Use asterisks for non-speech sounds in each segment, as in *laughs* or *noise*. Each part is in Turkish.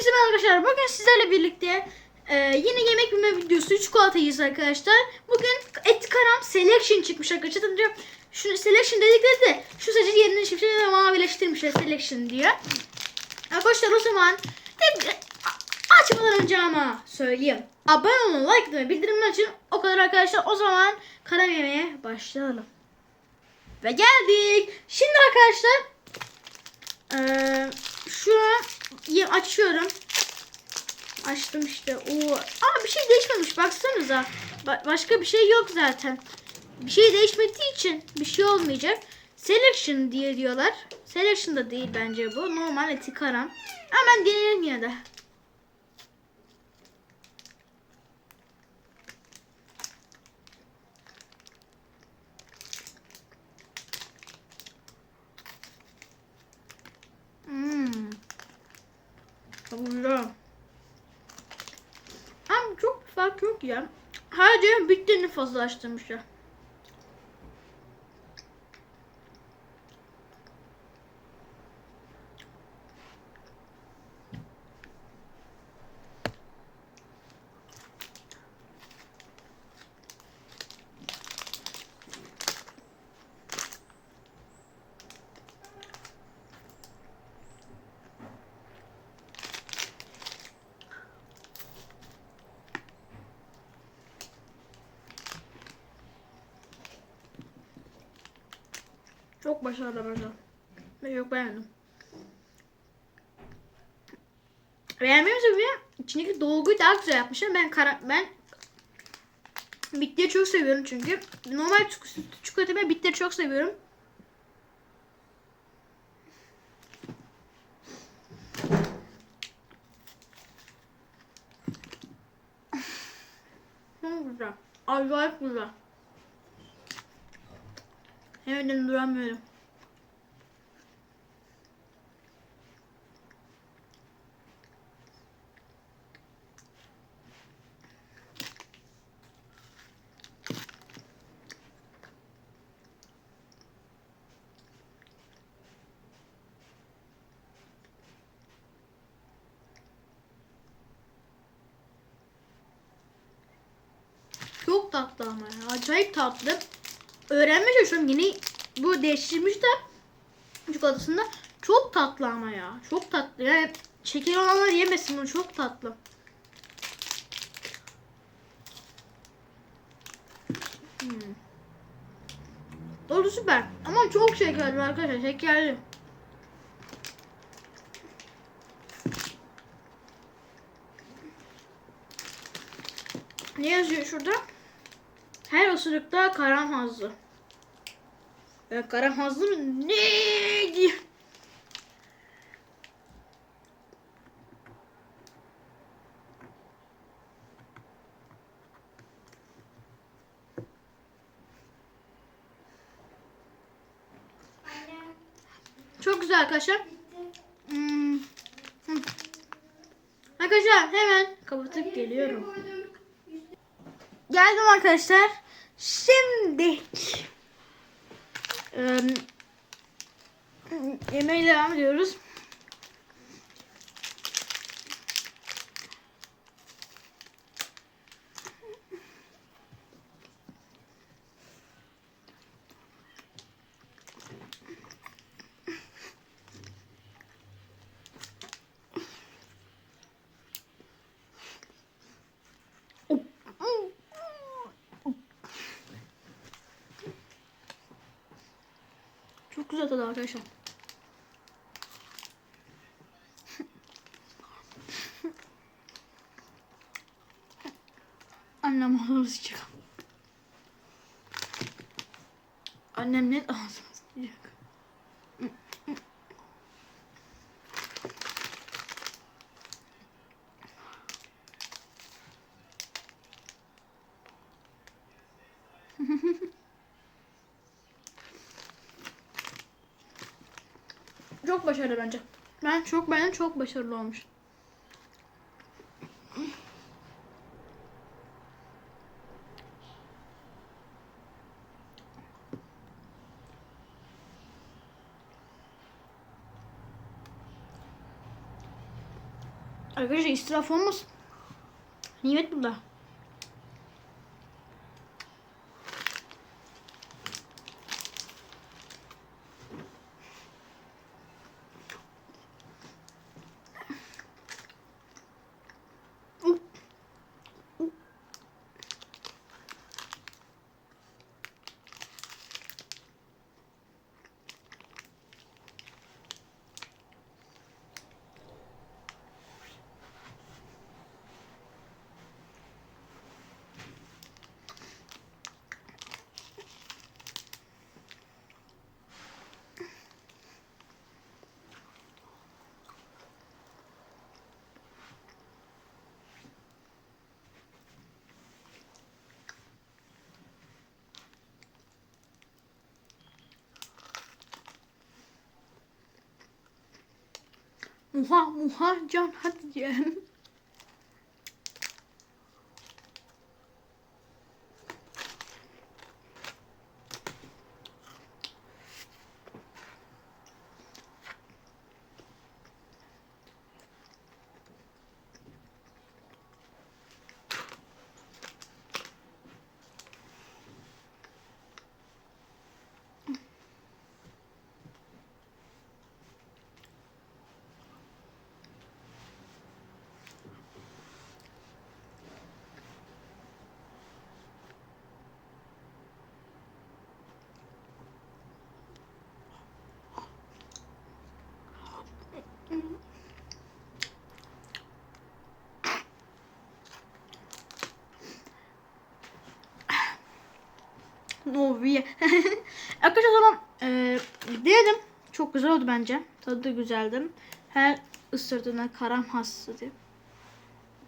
Hepinize merhaba arkadaşlar. Bugün sizlerle birlikte e, yine yemek bilme videosu çikolata yiyeceğiz arkadaşlar. Bugün et karam selection çıkmış arkadaşlar. Tanıyorum. Şu selection dedikleri de şu sadece yerine şifre ve mavileştirmişler selection diye. Arkadaşlar o zaman tek, açmadan önce ama söyleyeyim. Abone olun, like atmayı, bildirimler için o kadar arkadaşlar. O zaman karam yemeye başlayalım. Ve geldik. Şimdi arkadaşlar ee, ye- açıyorum. Açtım işte. Oo. Aa bir şey değişmemiş baksanıza. Ba- başka bir şey yok zaten. Bir şey değişmediği için bir şey olmayacak. Selection diye diyorlar. Selection da değil bence bu. Normal eti karam. Ama ben deneyelim yine de. Hmm. Güzel. Ama çok bir fark yok ya. Sadece bittiğini fazlalaştırmışlar. Çok başarılı bence. Ben çok beğendim. Beğenmemin sebebi içindeki dolguyu daha güzel yapmışlar. Ben kara, ben bittiği çok seviyorum çünkü. Normal çik- çikolata ben bittiği çok seviyorum. Çok güzel. Acayip güzel. Hemen duramıyorum. Çok tatlı ama ya. Acayip tatlı. Öğrenmeye çalışıyorum. Yeni bu değiştirmiş de çikolatasında. Çok tatlı ama ya. Çok tatlı. Yani şeker olanlar yemesin bunu. Çok tatlı. Hmm. Süper. Ama çok şekerli arkadaşlar. Şekerli. Ne yazıyor şurada? Her osurukta karam hazlı. Ya karam hazlı mı? Ne? Çok güzel arkadaşlar. Hmm. Hı. Arkadaşlar hemen kapatıp geliyorum. Geldim arkadaşlar. Şimdi eee yemeğe devam ediyoruz. Çok güzel tadı arkadaşlar. *laughs* Annem ağzımızı çıkar. Annem net ağzımızı yiyecek. *laughs* Çok başarılı bence. Ben çok beğendim. Çok başarılı olmuş. Arkadaşlar israf olmasın. Nimet burada. Muha muha can hadi can. Noviye. *laughs* Arkadaşlar o zaman e, denedim. Çok güzel oldu bence. Tadı da güzeldi. Her ısırdığına karam hastası diye.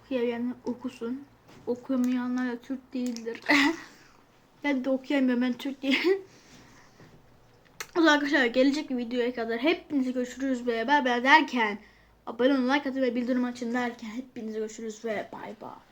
Okuyabilenler okusun. Okuyamayanlar da Türk değildir. *laughs* ben de okuyamıyorum. Ben Türk değilim. *laughs* O zaman arkadaşlar gelecek bir videoya kadar hepinizi görüşürüz ve beraber derken abone olun, like atın ve bildirim açın derken hepinizi görüşürüz ve bay bay.